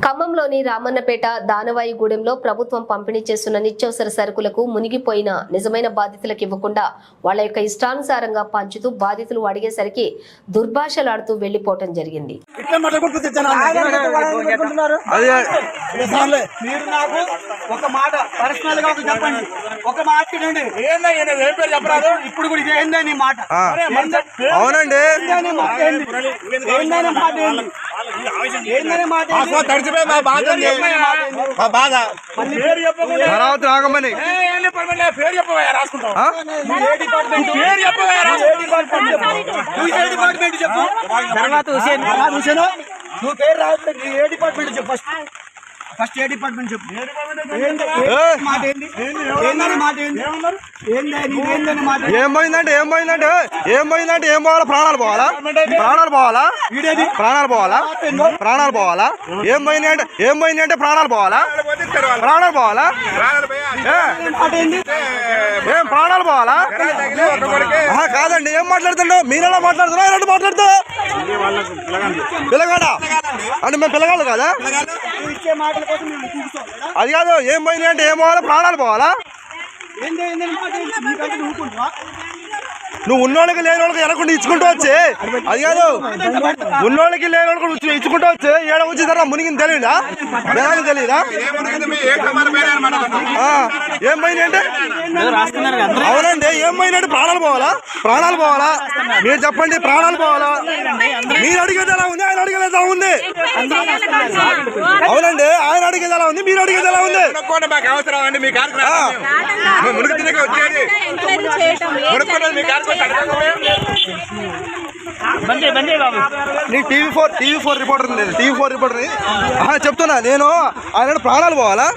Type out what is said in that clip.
ఖమ్మంలోని రామన్నపేట దానవాయిగూడెంలో ప్రభుత్వం పంపిణీ చేస్తున్న నిత్యావసర సరుకులకు మునిగిపోయిన నిజమైన బాధితులకు ఇవ్వకుండా వాళ్ళ యొక్క ఇష్టానుసారంగా పంచుతూ బాధితులు అడిగేసరికి దుర్భాషలాడుతూ వెళ్ళిపోవటం జరిగింది. ఇట్లా మాట్లాడుకుంటూ తెచ్చాను? అది. మీరు నాకు ఒక మాట పర్సనల్గా ఒక చెప్పండి. ఒక మాట వినండి ఏందా ఈయన ఏం పేరు చెప్పరాదు? ఇప్పుడు కూడా ఇది ఏందని మాట? ఆ. అవునండి. ఏందని మాట ఏంది? తడిచిపోయి మా బాధ. మా బాధ? అమరావతి చెప్పమంటే పేరు ఏ డిపార్ట్మెంట్ పేరు ఏ డిపార్ట్మెంట్ చెప్పు? నువ్వు ఏ డిపార్ట్మెంట్ చెప్పు? తర్వాత హుసేన్ హుసేన్. నువ్వు పేరు రావట్లేదు ఏ డిపార్ట్మెంట్ చెప్పు? ఫస్ట్ ఫస్ట్ ఏ డిపార్ట్మెంట్ చెప్పు. మాట ఏంది? ఏందని మాట ఏంది? మాట ఏంది? ఏం పోయిందంటే ఏం పోయిందంటే ఏం పోయిందంటే ఏం పోవాలా? ప్రాణాలు పోవాలా? ప్రాణాలు పోవాలా? వీడేది? ప్రాణాలు పోవాలా? ప్రాణాలు పోవాలా? ఏం పోయింది అంటే ఏం పోయింది అంటే ప్రాణాలు పోవాలా? ప్రాణాలు పోవాలా ఏ, మాట ఏంది ఏం ప్రాణాలు పోవాలా ఆహా, కాదండి ఏం మాట్లాడుతుండవు మీరెలా మాట్లాడుతున్నా ఎలాంటి మాట్లాడుతూ పిల్లగాడా అంటే మేము పిల్లగాళ్ళు కదా అది కాదు ఏం పోయింది అంటే ఏం పోవాలా ప్రాణాలు పోవాలా నువ్వు ఉన్నోళ్ళకి లేని వాళ్ళకి ఎనకుండా ఇచ్చుకుంటూ వచ్చి. అది కాదు. ఉన్నోళ్ళకి లేని వాళ్ళకి ఇచ్చు- ఇచ్చుకుంటూ వచ్చి. ఏడ వచ్చి తర్వాత మునిగింది తెలియదా? జనానికి తెలియదా? ఆ, ఏం పోయింది అంటే? అవునండి ఏం పోయింది అంటే ప్రాణాలు పోవాలా? ప్రాణాలు పోవాలా? మీరు చెప్పండి ప్రాణాలు పోవాలా? మీరు అడిగేది ఎలా ఉంది? ఆయన అడిగేది ఎలా ఉంది? అవునండి. ఉంది మీరు అడిగేది ఎలా ఉంది? మాకు అవసరం అండి మీ మునుగు తినక వచ్చేది. నీ TV four TV four reporter నేను టీవీ ఫోర్ రిపోర్టర్ చెప్తున్నా నేను ఆయన ప్రాణాలు పోవాలా?